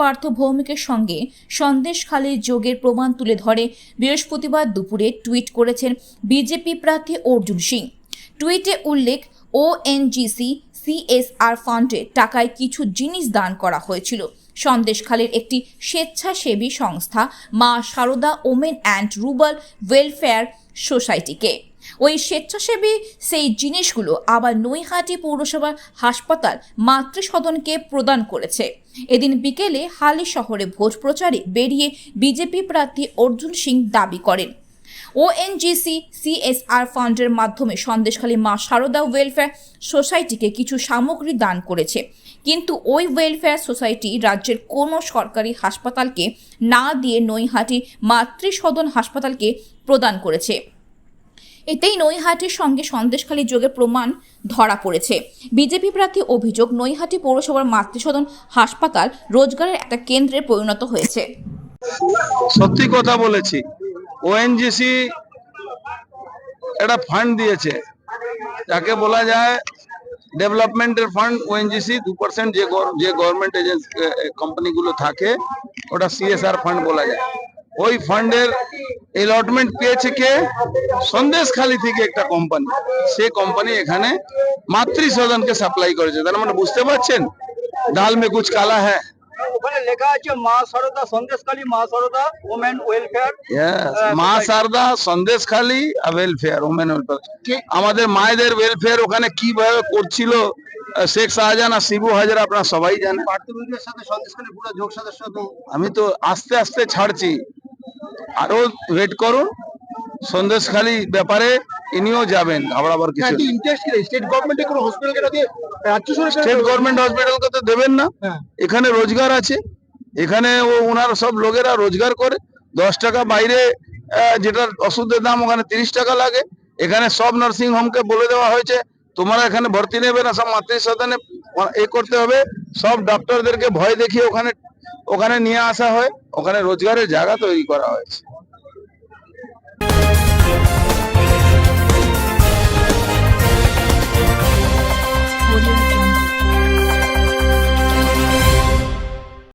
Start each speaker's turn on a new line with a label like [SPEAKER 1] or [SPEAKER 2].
[SPEAKER 1] পার্থ ভৌমিকের সঙ্গে সন্দেশখালীর যোগের প্রমাণ তুলে ধরে। বৃহস্পতিবার দুপুরে টুইট করেছেন বিজেপি প্রার্থী অর্জুন সিং। টুইটে উল্লেখ ওএনজিসি সিএসআর ফান্ডে টাকায় কিছু জিনিস দান করা হয়েছিল। সন্দেশখালীর একটি স্বেচ্ছাসেবী সংস্থা Maa Sarada women and rural welfare সোসাইটিকে। ওই স্বেচ্ছাসেবী সেই জিনিসগুলো আবার নৈহাটি পৌরসভার হাসপাতাল মাতৃসদনকে প্রদান করেছে। এদিন বিকেলে হালি শহরে ভোজ প্রচারে বেরিয়ে বিজেপি প্রার্থী অর্জুন সিং দাবি করেন। ওএনজিসি সিএসআর ফান্ডের মাধ্যমে সন্দেশখালী মা সারদা ওয়েলফেয়ার সোসাইটিকে কিছু সামগ্রী দান করেছে। কিন্তু ওই ওয়েলফেয়ার সোসাইটি রাজ্যের কোনো সরকারি হাসপাতালকে না দিয়ে নৈহাটি মাতৃসদন হাসপাতালকে প্রদান করেছে। এতেই নৈহাটির সঙ্গে সন্দেশখালী যোগের প্রমাণ ধরা পড়েছে। বিজেপি প্রার্থী অভিযোগ, নৈহাটি পৌরসভার মাতৃসদন হাসপাতাল রোজগারের একটা কেন্দ্রে পরিণত হয়েছে।
[SPEAKER 2] সত্যি কথা বলেছি। ওএনজিসি একটা ফান্ড দিয়েছে। যাকে বলা যায় ডেভেলপমেন্টের ফান্ড ওএনজিসি দু পার্সেন্ট যে যে গভর্নমেন্ট এজেন্সি কোম্পানিগুলো থাকে, ওটা সিএসআর ফান্ড বলা যায়। ওই ফান্ডের এলটমেন্ট পেয়েছে কে? সন্দেশখালী থেকে একটা কোম্পানি সে কোম্পানি এখানে মাতৃ সদনকে সাপ্লাই করেছে। তার মানে বুঝতে পারছেন? ডাল মে কুচ কালা হ্যাঁ
[SPEAKER 3] ওখানে লেখা আছে মা সরদা সন্দেশকালী মা সরদা ওমেন ওয়েলফেয়ার
[SPEAKER 2] Yes, মা সারদা সন্দেশ খালি ওয়েলফেয়ার ওমেন ওয়েলফেয়ার আমাদের মায়েদের ওয়েলফেয়ার ওখানে কীভাবে করছিল? আহ, শেখ শাহজাহান আর শিবু হাজারা আপনারা সবাই জানেন।
[SPEAKER 3] পার্থবিকের সাথে সন্দেশকালী পুরো যোগ সদস্য তো।
[SPEAKER 2] আমি তো আস্তে আস্তে ছাড়ছি। আরও ওয়েট করুন। সন্দেশ খালি ব্যাপারে ইনিও যাবেন আবার আবার কিছু
[SPEAKER 3] স্টেট কোনো হসপিটাল কেন দিয়ে রাজ্য সরকার
[SPEAKER 2] স্টেট গভর্নমেন্ট হসপিটালকে তো দেবেন না।
[SPEAKER 3] হ্যাঁ।
[SPEAKER 2] এখানে রোজগার আছে। এখানে ও ওনার সব লোকেরা রোজগার করে। দশ টাকা বাইরে যেটার ওষুধের দাম ওখানে তিরিশ টাকা লাগে। এখানে সব নার্সিং হোমকে বলে দেওয়া হয়েছে তোমরা এখানে ভর্তি নেবে না সব মাতৃ সদনে এ করতে হবে। সব ডাক্তারদেরকে ভয় দেখিয়ে ওখানে ওখানে নিয়ে আসা হয় ওখানে রোজগারের জায়গা তৈরি করা হয়েছে।